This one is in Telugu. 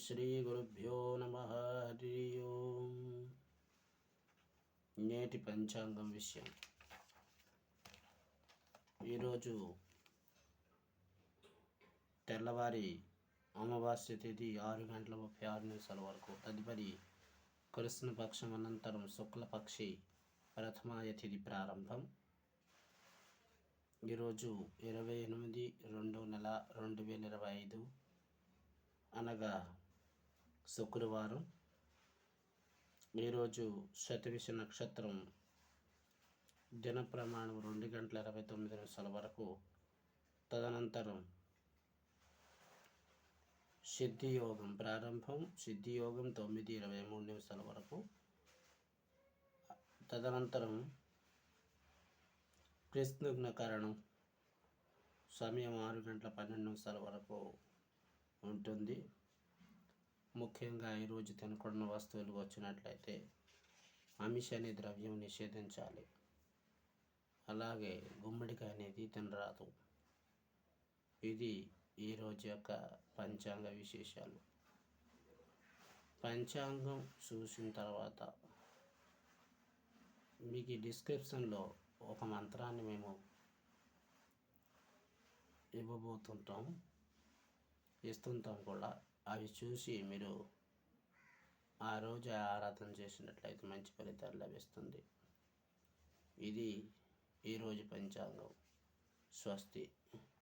శ్రీ గురుభ్యో నమ హరి ఓం. నేటి పంచాంగం విషయం. ఈరోజు తెల్లవారి అమావాస్య తేదీ ఆరు గంటల ముప్పై ఆరు నిమిషాల వరకు తదుపరి కృష్ణపక్షం అనంతరం శుక్లపక్షి ప్రథమాయ తిథి ప్రారంభం. ఈరోజు ఇరవై ఎనిమిది రెండు నెల రెండు వేల ఇరవై ఐదు అనగా శుక్రవారం ఈరోజు శతవిష నక్షత్రం దిన ప్రమాణం రెండు గంటల ఇరవై తొమ్మిది నిమిషాల వరకు. తదనంతరం సిద్ధియోగం ప్రారంభం సిద్ధియోగం తొమ్మిది ఇరవై మూడు నిమిషాల వరకు. తదనంతరం కృష్ణకరణం సమయం ఆరు గంటల పన్నెండు నిమిషాల వరకు ఉంటుంది. ముఖ్యంగా ఈరోజు తినకూడని వస్తువులు వచ్చినట్లయితే అమిష అనే ద్రవ్యం నిషేధించాలి. అలాగే గుమ్మడికాయ అనేది తినరాదు. ఇది ఈరోజు యొక్క పంచాంగ విశేషాలు. పంచాంగం చూసిన తర్వాత మీకు ఈ డిస్క్రిప్షన్లో ఒక మంత్రాన్ని మేము ఇవ్వబోతుంటాం ఇస్తుంటాం కూడా. అవి చూసి మీరు ఆ రోజు ఆరాధన చేసినట్లయితే మంచి ఫలితాలు లభిస్తుంది. ఇది ఈరోజు పంచాంగం. స్వస్తి.